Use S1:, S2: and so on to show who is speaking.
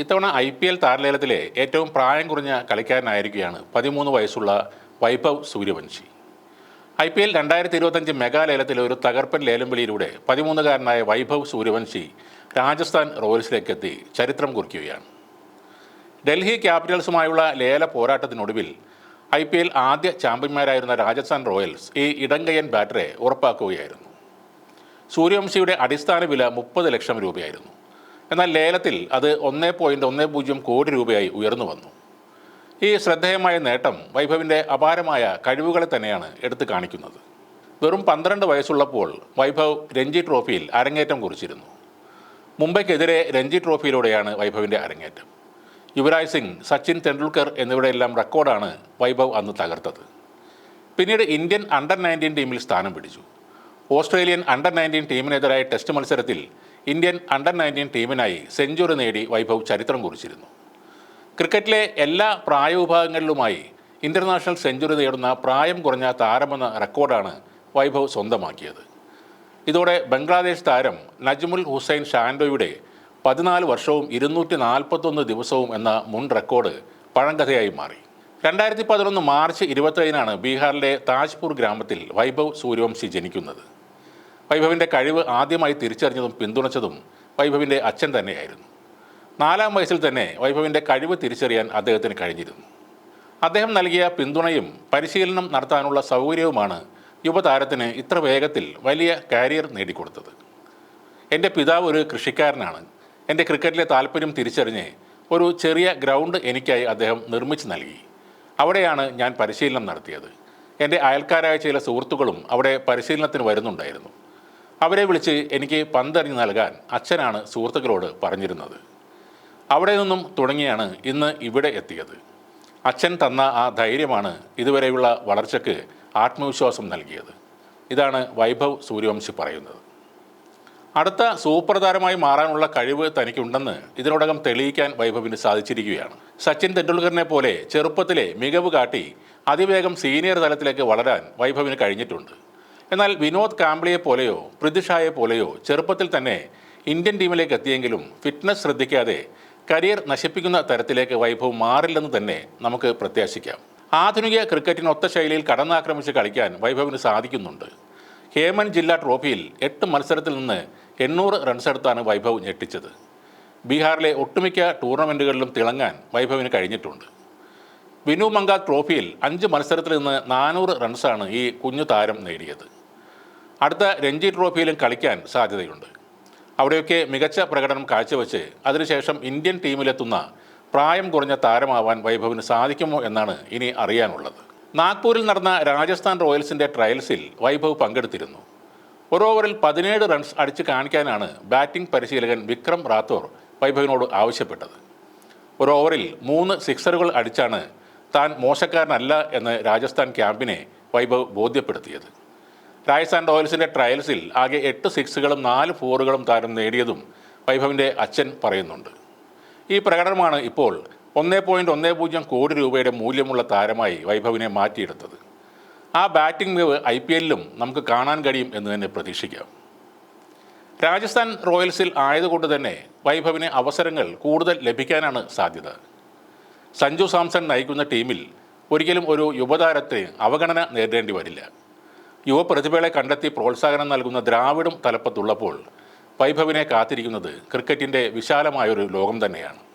S1: ഇത്തവണ I P L താരലേലത്തിലെ ഏറ്റവും പ്രായം കുറഞ്ഞ കളിക്കാരനായിരിക്കുകയാണ് പതിമൂന്ന് വയസ്സുള്ള Vaibhav Suryavanshi. I P L രണ്ടായിരത്തി ഇരുപത്തഞ്ച് മെഗാ ലേലത്തിലെ ഒരു തകർപ്പൻ ലേലം വിളിയിലൂടെ പതിമൂന്നുകാരനായ വൈഭവ് സൂര്യവംശി രാജസ്ഥാൻ റോയൽസിലേക്ക് എത്തി ചരിത്രം കുറിക്കുകയാണ്. ഡൽഹി ക്യാപിറ്റൽസുമായുള്ള ലേല പോരാട്ടത്തിനൊടുവിൽ ഐ പി എൽ ആദ്യ ചാമ്പ്യന്മാരായിരുന്ന രാജസ്ഥാൻ റോയൽസ് ഈ ഇടങ്കയ്യൻ ബാറ്ററെ ഉറപ്പാക്കുകയായിരുന്നു. സൂര്യവംശിയുടെ അടിസ്ഥാന വില മുപ്പത് ലക്ഷം രൂപയായിരുന്നു. എന്നാൽ ലേലത്തിൽ അത് ഒന്ന് പോയിന്റ് ഒന്ന് പൂജ്യം കോടി രൂപയായി ഉയർന്നു വന്നു. ഈ ശ്രദ്ധേയമായ നേട്ടം വൈഭവിന്റെ അപാരമായ കഴിവുകളെ തന്നെയാണ് എടുത്തു കാണിക്കുന്നത്. വെറും പന്ത്രണ്ട് വയസ്സുള്ളപ്പോൾ വൈഭവ് രഞ്ജി ട്രോഫിയിൽ അരങ്ങേറ്റം കുറിച്ചിരുന്നു. മുംബൈക്കെതിരെ രഞ്ജി ട്രോഫിയിലൂടെയാണ് വൈഭവിന്റെ അരങ്ങേറ്റം. യുവരാജ് സിംഗ് സച്ചിൻ തെണ്ടുൽക്കർ എന്നിവരുടെയെല്ലാം റെക്കോർഡാണ് വൈഭവ് അന്ന് തകർത്തത്. പിന്നീട് ഇന്ത്യൻ അണ്ടർ നയന്റീൻ ടീമിൽ സ്ഥാനം പിടിച്ചു. ഓസ്ട്രേലിയൻ അണ്ടർ നയന്റീൻ ടീമിനെതിരായ ടെസ്റ്റ് മത്സരത്തിൽ ഇന്ത്യൻ അണ്ടർ നയന്റീൻ ടീമിനായി സെഞ്ചുറി നേടി വൈഭവ് ചരിത്രം കുറിച്ചിരുന്നു. ക്രിക്കറ്റിലെ എല്ലാ പ്രായവിഭാഗങ്ങളിലുമായി ഇന്റർനാഷണൽ സെഞ്ചുറി നേടുന്ന പ്രായം കുറഞ്ഞ താരമെന്ന റെക്കോർഡാണ് വൈഭവ് സ്വന്തമാക്കിയത്. ഇതോടെ ബംഗ്ലാദേശ് താരം നജ്മുൽ ഹുസൈൻ ഷാൻഡോയുടെ പതിനാല് വർഷവും ഇരുന്നൂറ്റി നാൽപ്പത്തൊന്ന് ദിവസവും എന്ന മുൻ റെക്കോർഡ് പഴങ്കഥയായി മാറി. രണ്ടായിരത്തി പതിനൊന്ന് മാർച്ച് ഇരുപത്തേഴിനാണ് ബീഹാറിലെ താജ്പൂർ ഗ്രാമത്തിൽ വൈഭവ് സൂര്യവംശി ജനിക്കുന്നത്. വൈഭവിന്റെ കഴിവ് ആദ്യമായി തിരിച്ചറിഞ്ഞതും പിന്തുണച്ചതും വൈഭവിന്റെ അച്ഛൻ തന്നെയായിരുന്നു. നാലാം വയസ്സിൽ തന്നെ വൈഭവിന്റെ കഴിവ് തിരിച്ചറിയാൻ അദ്ദേഹത്തിന് കഴിഞ്ഞിരുന്നു. അദ്ദേഹം നൽകിയ പിന്തുണയും പരിശീലനം നടത്താനുള്ള സൗകര്യവുമാണ് യുവതാരത്തിന് ഇത്ര വേഗത്തിൽ വലിയ കാരിയർ നേടിക്കൊടുത്തത്. എന്റെ പിതാവ് ഒരു കൃഷിക്കാരനാണ്. എന്റെ ക്രിക്കറ്റിലെ താല്പര്യം തിരിച്ചറിഞ്ഞ് ഒരു ചെറിയ ഗ്രൗണ്ട് എനിക്കായി അദ്ദേഹം നിർമ്മിച്ചു നൽകി. അവിടെയാണ് ഞാൻ പരിശീലനം നടത്തിയത്. എന്റെ അയൽക്കാരായ ചില സുഹൃത്തുക്കളും അവിടെ പരിശീലനത്തിന് വരുന്നുണ്ടായിരുന്നു. അവരെ വിളിച്ച് എനിക്ക് പന്തെറിഞ്ഞ് നൽകാൻ അച്ഛനാണ് സുഹൃത്തുക്കളോട് പറഞ്ഞിരുന്നത്. അവിടെ നിന്നും തുടങ്ങിയാണ് ഇന്ന് ഇവിടെ എത്തിയത്. അച്ഛൻ തന്ന ആ ധൈര്യമാണ് ഇതുവരെയുള്ള വളർച്ചയ്ക്ക് ആത്മവിശ്വാസം നൽകിയത്. ഇതാണ് വൈഭവ് സൂര്യവംശി പറയുന്നത്. അടുത്ത സൂപ്പർ താരമായി മാറാനുള്ള കഴിവ് തനിക്കുണ്ടെന്ന് ഇതിനോടകം തെളിയിക്കാൻ വൈഭവിന് സാധിച്ചിരിക്കുകയാണ്. സച്ചിൻ തെണ്ടുൽക്കറിനെ പോലെ ചെറുപ്പത്തിലെ മികവ് കാട്ടി അതിവേഗം സീനിയർ തലത്തിലേക്ക് വളരാൻ വൈഭവിന് കഴിഞ്ഞിട്ടുണ്ട്. എന്നാൽ വിനോദ് കാംബ്ലിയെ പോലെയോ പൃഥ്വിഷായെ പോലെയോ ചെറുപ്പത്തിൽ തന്നെ ഇന്ത്യൻ ടീമിലേക്ക് എത്തിയെങ്കിലും ഫിറ്റ്നസ് ശ്രദ്ധിക്കാതെ കരിയർ നശിപ്പിക്കുന്ന തരത്തിലേക്ക് വൈഭവ് മാറില്ലെന്ന് തന്നെ നമുക്ക് പ്രത്യാശിക്കാം. ആധുനിക ക്രിക്കറ്റിനൊത്ത ശൈലിയിൽ കടന്നാക്രമിച്ച് കളിക്കാൻ വൈഭവിന് സാധിക്കുന്നുണ്ട്. ഹേമൻ ജില്ലാ ട്രോഫിയിൽ എട്ട് മത്സരത്തിൽ നിന്ന് എണ്ണൂറ് റൺസെടുത്താണ് വൈഭവ് ഞെട്ടിച്ചത്. ബീഹാറിലെ ഒട്ടുമിക്ക ടൂർണമെന്റുകളിലും തിളങ്ങാൻ വൈഭവിന് കഴിഞ്ഞിട്ടുണ്ട്. വിനു മംഗ ട്രോഫിയിൽ അഞ്ച് മത്സരത്തിൽ നിന്ന് നാനൂറ് റൺസാണ് ഈ കുഞ്ഞു താരം നേടിയത്. അടുത്ത രഞ്ജി ട്രോഫിയിലും കളിക്കാൻ സാധ്യതയുണ്ട്. അവിടെയൊക്കെ മികച്ച പ്രകടനം കാഴ്ചവെച്ച് അതിനുശേഷം ഇന്ത്യൻ ടീമിലെത്തുന്ന പ്രായം കുറഞ്ഞ താരമാവാൻ വൈഭവിന് സാധിക്കുമോ എന്നാണ് ഇനി അറിയാനുള്ളത്. നാഗ്പൂരിൽ നടന്ന രാജസ്ഥാൻ റോയൽസിന്റെ ട്രയൽസിൽ വൈഭവ് പങ്കെടുത്തിരുന്നു. ഒരു ഓവറിൽ പതിനേഴ് റൺസ് അടിച്ച് കാണിക്കാനാണ് ബാറ്റിംഗ് പരിശീലകൻ വിക്രം റാത്തോർ വൈഭവിനോട് ആവശ്യപ്പെട്ടത്. ഒരു ഓവറിൽ മൂന്ന് സിക്സറുകൾ അടിച്ചാണ് താൻ മോശക്കാരനല്ല എന്ന് രാജസ്ഥാൻ ക്യാമ്പിനെ വൈഭവ് ബോധ്യപ്പെടുത്തിയത്. രാജസ്ഥാൻ റോയൽസിന്റെ ട്രയൽസിൽ ആകെ എട്ട് സിക്സുകളും നാല് ഫോറുകളും താരം നേടിയതും വൈഭവിന്റെ അച്ഛൻ പറയുന്നുണ്ട്. ഈ പ്രകടനമാണ് ഇപ്പോൾ ഒന്നേ പോയിന്റ് ഒന്നേ പൂജ്യം കോടി രൂപയുടെ മൂല്യമുള്ള താരമായി വൈഭവിനെ മാറ്റിയെടുത്തത്. ആ ബാറ്റിംഗ് മികവ് ഐ പി എല്ലിലും നമുക്ക് കാണാൻ കഴിയും എന്ന് തന്നെ പ്രതീക്ഷിക്കാം. രാജസ്ഥാൻ റോയൽസിൽ ആയതുകൊണ്ട് തന്നെ വൈഭവിന് അവസരങ്ങൾ കൂടുതൽ ലഭിക്കാനാണ് സാധ്യത. സഞ്ജു സാംസൺ നയിക്കുന്ന ടീമിൽ ഒരിക്കലും ഒരു യുവതാരത്തെ അവഗണന നേരിടേണ്ടി വരില്ല. യുവപ്രതിഭകളെ കണ്ടെത്തി പ്രോത്സാഹനം നൽകുന്ന ദ്രാവിഡും തലപ്പത്തുള്ളപ്പോൾ വൈഭവിനെ കാത്തിരിക്കുന്നത് ക്രിക്കറ്റിന്റെ വിശാലമായൊരു ലോകം തന്നെയാണ്.